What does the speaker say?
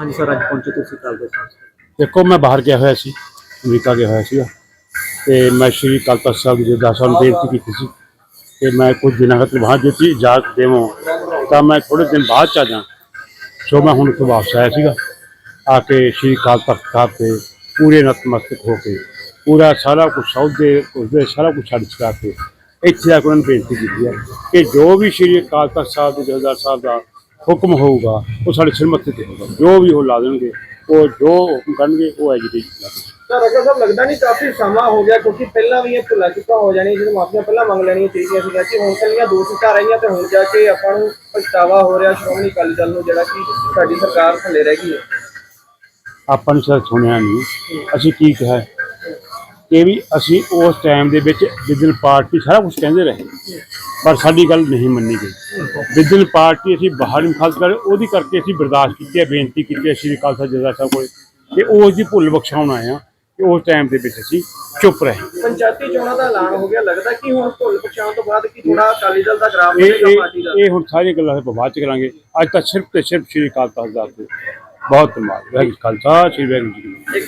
ਹਾਂਜੀ ਸਰ, ਅੱਜ ਪਹੁੰਚੇ ਤੁਸੀਂ ਕੱਲ ਦੇ ਸਾਥ ਦੇਖੋ, ਮੈਂ ਬਾਹਰ ਗਿਆ ਹੋਇਆ ਸੀ, ਅਮਰੀਕਾ ਗਿਆ ਹੋਇਆ ਸੀਗਾ। ਤੇ ਮੈਂ ਸ਼੍ਰੀ ਅਕਾਲ ਤਖਤ ਸਾਹਿਬ ਜੀ ਦੇ ਦਾਸਾਂ ਨੂੰ ਬੇਨਤੀ ਕੀਤੀ ਸੀ ਕਿ ਮੈਂ ਕੁਝ ਦਿਨਾਂ ਤੱਕ ਵਹਾਂ ਦਿੱਤੀ, ਇਜਾਜ਼ਤ ਦੇਵੋ। ਤਾਂ ਮੈਂ ਥੋੜੇ ਦਿਨ ਬਾਅਦ ਚ ਆ ਜਾ ਸੋ ਮੈਂ ਹੁਣ ਉੱਥੋਂ ਵਾਪਸ ਆਇਆ ਸੀਗਾ, ਆ ਕੇ ਸ਼੍ਰੀ ਅਕਾਲ ਤਖਤ ਸਾਹਿਬ ਤੇ ਪੂਰੇ ਨਤਮਸਤਕ ਹੋ ਕੇ, ਪੂਰਾ ਸਾਰਾ ਕੁਝ ਸੌਦੇ ਉਸਦੇ ਸਾਰਾ ਕੁਝ ਛੱਡ ਛਡਾ ਕੇ, ਇੱਥੇ ਆ ਕੇ ਉਹਨਾਂ ਨੂੰ ਬੇਨਤੀ ਕੀਤੀ ਹੈ ਕਿ ਜੋ ਵੀ ਸ਼੍ਰੀ ਅਕਾਲ ਤਖਤ ਸਾਹਿਬ ਦੇ ਜਥੇਦਾਰ ਸਾਹਿਬ ਦਾ ਹੁਕਮ ਹੋਊਗਾ ਉਹ ਸਾਡੇ ਸਿਰ ਮੱਥੇ ਤੇ ਹੋਊਗਾ। ਜੋ ਵੀ ਉਹ ਲਾ ਦੇਣਗੇ ਉਹ ਜੋ ਹੁਕਮ ਕਰਨਗੇ ਉਹ ਐਜੀਟੇਟ ਕਰਾਂਗੇ ਸਰ ਅਗਰ ਸਾਹਿਬ ਲੱਗਦਾ ਨਹੀਂ ਕਾਫੀ ਸਮਾਂ ਹੋ ਗਿਆ ਕਿਉਂਕਿ ਪਹਿਲਾਂ ਵੀ ਇਹ ਭੁੱਲਾ ਚੁੱਕਾ ਹੋ ਜਾਣੀ ਜਦੋਂ ਮਾਫੀਆਂ ਪਹਿਲਾਂ ਮੰਗ ਲੈਣੀਆਂ ਚਾਹੀਦੀਆਂ ਸੀਗੀਆਂ ਕਿ ਹੁਣ ਕੱਲੀਆਂ ਦੋ ਸੀਟਾਂ ਰਹੀਆਂ ਤੇ ਹੁਣ ਜਾ ਕੇ ਆਪਾਂ ਨੂੰ ਪਛਤਾਵਾ ਹੋ ਰਿਹਾ ਸ਼੍ਰੋਮਣੀ ਅਕਾਲੀ ਦਲ ਨੂੰ ਜਿਹੜਾ ਕਿ ਸਾਡੀ ਸਰਕਾਰ ਥੱਲੇ ਰਹਿ ਗਈ ਹੈ। ਆਪਾਂ ਨੇ ਸੁਣਿਆ ਨਹੀਂ। ਅਸੀਂ ਕੀ ਕਿਹਾ ਹੈ? ਕਿ ਵੀ ਅਸੀਂ ਉਸ ਟਾਈਮ ਦੇ ਵਿੱਚ ਜਿੱਦਣ ਪਾਰਟੀ ਸਾਰਾ ਕੁਝ ਕਹਿੰਦੇ ਰਹੇ। ਪਰ ਸਾਡੀ ਗੱਲ ਨਹੀਂ ਮੰਨੀ ਗਈ। ਜਿੱਦਣ ਪਾਰਟੀ ਅਸੀਂ ਬਾਹਰ ਮੁਖਾਲਫ ਕਰ ਉਹਦੀ ਕਰਕੇ ਅਸੀਂ ਬਰਦਾਸ਼ਤ ਕੀਤੀ ਹੈ ਬੇਨਤੀ ਕੀਤੀ ਹੈ ਸ਼੍ਰੀ ਤਖਤ ਜਥੇਦਾਰ ਸਾਹਿਬ ਕੋਲ ਕਿ ਉਸ ਦੀ ਭੁੱਲ ਬਖਸ਼ਾਉਣ ਆਏ ਆ ਕਿ ਉਸ ਟਾਈਮ ਦੇ ਵਿੱਚ ਅਸੀਂ ਚੁੱਪ ਰਹੇ। ਪੰਚਾਇਤੀ ਚੋਣਾਂ ਦਾ ਐਲਾਨ ਹੋ ਗਿਆ। ਲੱਗਦਾ ਕਿ ਹੁਣ ਭੁੱਲ ਪਛਾਣ ਤੋਂ ਬਾਅਦ ਕਿ ਥੋੜਾ ਅਕਾਲੀ ਦਲ ਦਾ ਗ੍ਰਾਫ ਇਹ ਵਧੇਗਾ ਪਾਰਟੀ ਦਾ? ਇਹ ਇਹ ਹੁਣ ਸਾਰੀਆਂ ਗੱਲਾਂ ਆਪਾਂ ਬਾਅਦ ਚ ਕਰਾਂਗੇ। ਅੱਜ ਤਾਂ ਸਿਰਫ ਤੇ ਸਿਰਫ ਸ਼੍ਰੀ ਅਕਾਲ ਤਖਤ ਦਾ ਬਹੁਤ ਧੰਨਵਾਦ। ਵਾਹਿਗੁਰੂ ਖਾਲਸਾ ਸ਼੍ਰੀ ਵਾਹਿਗੁਰੂ ਜੀ